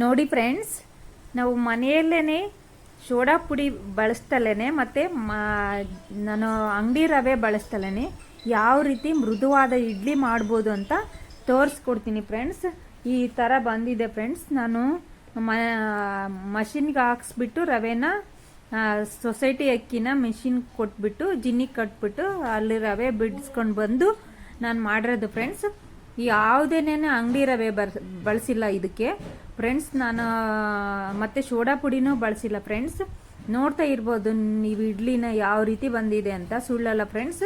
ನೋಡಿ ಫ್ರೆಂಡ್ಸ್, ನಾವು ಮನೆಯಲ್ಲೇ ಸೋಡಾ ಪುಡಿ ಬಳಸ್ತಲೇ ಮತ್ತು ನಾನು ಅಂಗಡಿ ರವೆ ಬಳಸ್ತಲೇ ಯಾವ ರೀತಿ ಮೃದುವಾದ ಇಡ್ಲಿ ಮಾಡ್ಬೋದು ಅಂತ ತೋರಿಸ್ಕೊಡ್ತೀನಿ ಫ್ರೆಂಡ್ಸ್. ಈ ಥರ ಬಂದಿದೆ ಫ್ರೆಂಡ್ಸ್. ನಾನು ಮ, ಮಷಿನ್ಗೆ ಹಾಕ್ಸ್ಬಿಟ್ಟು ರವೆನ ಸೊಸೈಟಿ ಅಕ್ಕಿನ ಮಿಷಿನ್ ಕೊಟ್ಬಿಟ್ಟು, ಜಿನ್ನಿ ಕಟ್ಬಿಟ್ಟು ಅಲ್ಲಿ ರವೆ ಬಿಡಿಸ್ಕೊಂಡು ಬಂದು ನಾನು ಮಾಡಿರೋದು ಫ್ರೆಂಡ್ಸ್. ಯಾವುದೇನೇ ಅಂಗಡಿ ರವೆ ಬರ್, ಬಳಸಿಲ್ಲ ಇದಕ್ಕೆ. ಫ್ರೆಂಡ್ಸ್ ನಾನು ಮತ್ತೆ ಸೋಡಾ ಪುಡಿನೂ ಬಳಸಿಲ್ಲ ಫ್ರೆಂಡ್ಸ್ ನೋಡ್ತಾ ಇರ್ಬೋದು ನೀವು ಇಡ್ಲಿನ ಯಾವ ರೀತಿ ಬಂದಿದೆ ಅಂತ ಸುಳ್ಳಲ್ಲ ಫ್ರೆಂಡ್ಸ್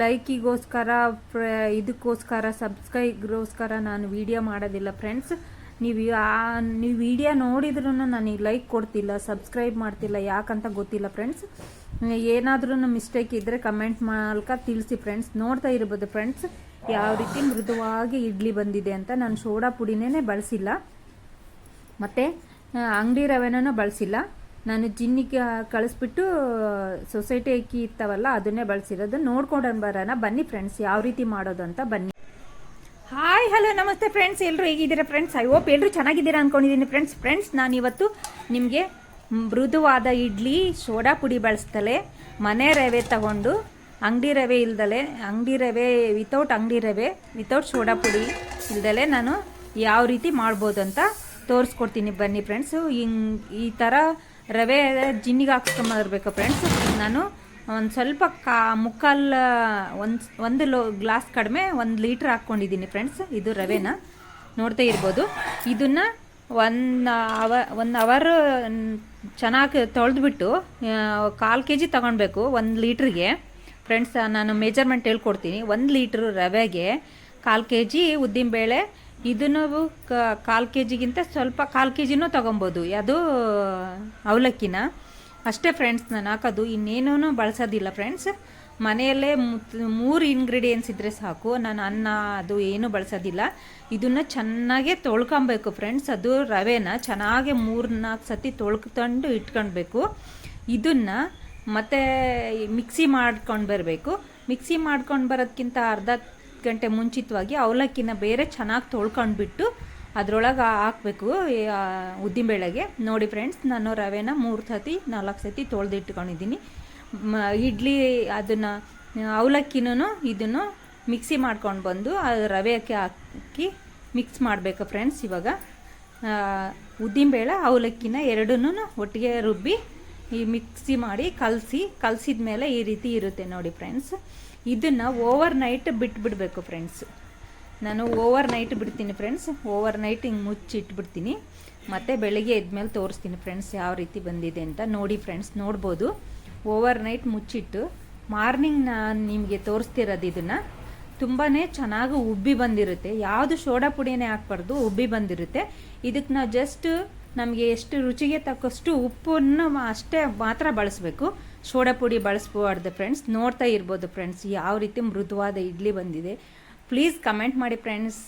ಲೈಕಿಗೋಸ್ಕರ ಇದಕ್ಕೋಸ್ಕರ ಸಬ್ಸ್ಕ್ರೈಬ್ಗೋಸ್ಕರ ನಾನು ವಿಡಿಯೋ ಮಾಡೋದಿಲ್ಲ ಫ್ರೆಂಡ್ಸ್ ನೀವು ನೀವು ವಿಡಿಯೋ ನೋಡಿದ್ರೂ ನನಗೆ ಲೈಕ್ ಕೊಡ್ತಿಲ್ಲ ಸಬ್ಸ್ಕ್ರೈಬ್ ಮಾಡ್ತಿಲ್ಲ, ಯಾಕಂತ ಗೊತ್ತಿಲ್ಲ ಫ್ರೆಂಡ್ಸ್ ಏನಾದ್ರೂ ಮಿಸ್ಟೇಕ್ ಇದ್ದರೆ ಕಮೆಂಟ್ ಮೂಲಕ ತಿಳಿಸಿ ಫ್ರೆಂಡ್ಸ್ ನೋಡ್ತಾ ಇರ್ಬೋದು ಫ್ರೆಂಡ್ಸ್ ಯಾವ ರೀತಿ ಮೃದುವಾಗಿ ಇಡ್ಲಿ ಬಂದಿದೆ ಅಂತ. ನಾನು ಸೋಡಾ ಪುಡಿನೇ ಬಳಸಿಲ್ಲ. ಮತ್ತು ಅಂಗಡಿ ರವೆನೂ ಬಳಸಿಲ್ಲ. ನಾನು ಜಿನ್ನಿಗೆ ಕಳಿಸ್ಬಿಟ್ಟು, ಸೊಸೈಟಿ ಅಕ್ಕಿ ಇರ್ತಾವಲ್ಲ ಅದನ್ನೇ ಬಳಸಿರೋದು. ನೋಡ್ಕೊಂಡು ಬರೋಣ, ಬನ್ನಿ ಫ್ರೆಂಡ್ಸ್ ಯಾವ ರೀತಿ ಮಾಡೋದು ಅಂತ ಬನ್ನಿ. ಹಾಯ್ ಹಲೋ ನಮಸ್ತೆ ಫ್ರೆಂಡ್ಸ್ ಎಲ್ಲರೂ ಹೇಗಿದ್ದೀರಾ ಫ್ರೆಂಡ್ಸ್ ಐ ಹೋಪ್ ಎಲ್ಲರೂ ಚೆನ್ನಾಗಿದ್ದೀರಾ ಅಂದ್ಕೊಂಡಿದ್ದೀನಿ ಫ್ರೆಂಡ್ಸ್ ಫ್ರೆಂಡ್ಸ್ ನಾನಿವತ್ತು ನಿಮಗೆ ಮೃದುವಾದ ಇಡ್ಲಿ, ಸೋಡಾ ಪುಡಿ ಬಳಸ್ತಲೆ, ಮನೆ ರವೆ ತಗೊಂಡು, ಅಂಗಡಿ ರವೆ ಇಲ್ದಲೆ, ಅಂಗಡಿ ರವೆ ವಿತೌಟ್ ಅಂಗಡಿ ರವೆ ವಿತೌಟ್ ಸೋಡಾ ಪುಡಿ ಇಲ್ದಲೆ ನಾನು ಯಾವ ರೀತಿ ಮಾಡ್ಬೋದು ಅಂತ ತೋರಿಸ್ಕೊಡ್ತೀನಿ ಬನ್ನಿ ಫ್ರೆಂಡ್ಸು ಹಿಂಗೆ ಈ ಥರ ರವೆ ಜಿನ್ನಿಗೆ ಹಾಕ್ಸ್ಕೊಂಬರ್ಬೇಕು ಫ್ರೆಂಡ್ಸ್ ನಾನು ಒಂದು ಸ್ವಲ್ಪ ಕಾ ಮುಕ್ಕಾಲ್, ಒಂದು ಒಂದು ಲೋ ಗ್ಲಾಸ್ ಕಡಿಮೆ ಒಂದು ಲೀಟ್ರ್ ಹಾಕ್ಕೊಂಡಿದ್ದೀನಿ ಫ್ರೆಂಡ್ಸ್ ಇದು ರವೆನ. ನೋಡ್ತಾ ಇರ್ಬೋದು. ಇದನ್ನು ಒಂದು ಅವ, ಒನ್ ಅವರ್ ಚೆನ್ನಾಗಿ ತೊಳೆದ್ಬಿಟ್ಟು ಕಾಲು ಕೆ ಜಿ ತೊಗೊಳ್ಬೇಕು ಒಂದು ಲೀಟ್ರಿಗೆ. ಫ್ರೆಂಡ್ಸ್ ನಾನು ಮೆಜರ್ಮೆಂಟ್ ಹೇಳ್ಕೊಡ್ತೀನಿ. ಒಂದು ಲೀಟ್ರ್ ರವೆಗೆ ಕಾಲು ಕೆ ಜಿ ಉದ್ದಿನಬೇಳೆ ಇದನ್ನು ಕಾಲು ಕೆ ಜಿಗಿಂತ ಸ್ವಲ್ಪ ಕಾಲು ಕೆ ಜಿನೂ ತೊಗೊಬೋದು. ಅದು, ಅವಲಕ್ಕಿನ. ಅಷ್ಟೇ ಫ್ರೆಂಡ್ಸ್ ನಾನು ಹಾಕೋದು ಇನ್ನೇನೂ ಬಳಸೋದಿಲ್ಲ ಫ್ರೆಂಡ್ಸ್ ಮನೆಯಲ್ಲೇ ಮೂರು ಇಂಗ್ರೀಡಿಯೆಂಟ್ಸ್ ಇದ್ದರೆ ಸಾಕು. ನಾನು ಅನ್ನ, ಅದು ಏನು ಬಳಸೋದಿಲ್ಲ. ಇದನ್ನು ಚೆನ್ನಾಗೇ ತೊಳ್ಕೊಬೇಕು ಫ್ರೆಂಡ್ಸ್ ಅದು ರವೆನ ಚೆನ್ನಾಗೆ ಮೂರು ನಾಲ್ಕು ಸತಿ ತೊಳ್ಕೊಂಡು ಇಟ್ಕೊಳ್ಬೇಕು ಇದನ್ನು ಮತ್ತೆ ಮಿಕ್ಸಿ ಮಾಡ್ಕೊಂಡು ಬರಬೇಕು. ಮಿಕ್ಸಿ ಮಾಡ್ಕೊಂಡು ಬರೋದಕ್ಕಿಂತ ಅರ್ಧ ಗಂಟೆ ಮುಂಚಿತವಾಗಿ ಅವಲಕ್ಕಿನ ಬೇರೆ ಚೆನ್ನಾಗಿ ತೊಳ್ಕೊಂಡ್ಬಿಟ್ಟು ಅದರೊಳಗೆ ಹಾಕಬೇಕು ಉದ್ದಿನಬೇಳೆಗೆ. ನೋಡಿ ಫ್ರೆಂಡ್ಸ್, ನಾನು ರವೆನ ಮೂರು ಸತಿ, ನಾಲ್ಕು ಸತಿ ತೊಳೆದಿಟ್ಕೊಂಡಿದ್ದೀನಿ. ಇಡ್ಲಿ ಅದನ್ನು ಅವಲಕ್ಕಿನೂ ಇದನ್ನು ಮಿಕ್ಸಿ ಮಾಡ್ಕೊಂಡು ಬಂದು ರವೆಗೆ ಹಾಕಿ ಮಿಕ್ಸ್ ಮಾಡಬೇಕು ಫ್ರೆಂಡ್ಸ್ ಇವಾಗ. ಉದ್ದಿನಬೇಳೆ, ಅವಲಕ್ಕಿನ ಎರಡನ್ನೂ ಒಟ್ಟಿಗೆ ರುಬ್ಬಿ ಈ ಮಿಕ್ಸಿ ಮಾಡಿ ಕಲಸಿ ಕಲಸಿದ ಮೇಲೆ ಈ ರೀತಿ ಇರುತ್ತೆ ನೋಡಿ ಫ್ರೆಂಡ್ಸ್. ಇದನ್ನು ಓವರ್ ನೈಟ್ ಬಿಟ್ಬಿಡಬೇಕು ಫ್ರೆಂಡ್ಸ್ ನಾನು ಓವರ್ ನೈಟ್ ಬಿಡ್ತೀನಿ ಫ್ರೆಂಡ್ಸ್ ಓವರ್ ನೈಟ್ ಹಿಂಗೆ ಮುಚ್ಚಿ ಇಟ್ಬಿಡ್ತೀನಿ ಮತ್ತು ಬೆಳಗ್ಗೆ ಎದ್ಮೇಲೆ ತೋರಿಸ್ತೀನಿ ಫ್ರೆಂಡ್ಸ್ ಯಾವ ರೀತಿ ಬಂದಿದೆ ಅಂತ. ನೋಡಿ ಫ್ರೆಂಡ್ಸ್ ನೋಡ್ಬೋದು. ಓವರ್ ನೈಟ್ ಮುಚ್ಚಿಟ್ಟು ಮಾರ್ನಿಂಗ್ ನಾನು ನಿಮಗೆ ತೋರಿಸ್ತಿರೋದು ಇದನ್ನು. ತುಂಬಾ ಚೆನ್ನಾಗಿ ಉಬ್ಬಿ ಬಂದಿರುತ್ತೆ. ಯಾವುದು ಸೋಡಾ ಪುಡಿನೇ ಹಾಕ್ಬಾರ್ದು, ಉಬ್ಬಿ ಬಂದಿರುತ್ತೆ. ಇದಕ್ಕೆ ನಾವು ಜಸ್ಟ್ ನಮಗೆ ಎಷ್ಟು ರುಚಿಗೆ ತಕ್ಕಷ್ಟು ಉಪ್ಪನ್ನು ಅಷ್ಟೇ ಮಾತ್ರ ಬಳಸಬೇಕು. ಸೋಡಾ ಪುಡಿ ಬಳಸ್ಬಾರ್ದು ಫ್ರೆಂಡ್ಸ್ ನೋಡ್ತಾ ಇರ್ಬೋದು ಫ್ರೆಂಡ್ಸ್ ಯಾವ ರೀತಿ ಮೃದುವಾದ ಇಡ್ಲಿ ಬಂದಿದೆ. ಪ್ಲೀಸ್ ಕಮೆಂಟ್ ಮಾಡಿ ಫ್ರೆಂಡ್ಸ್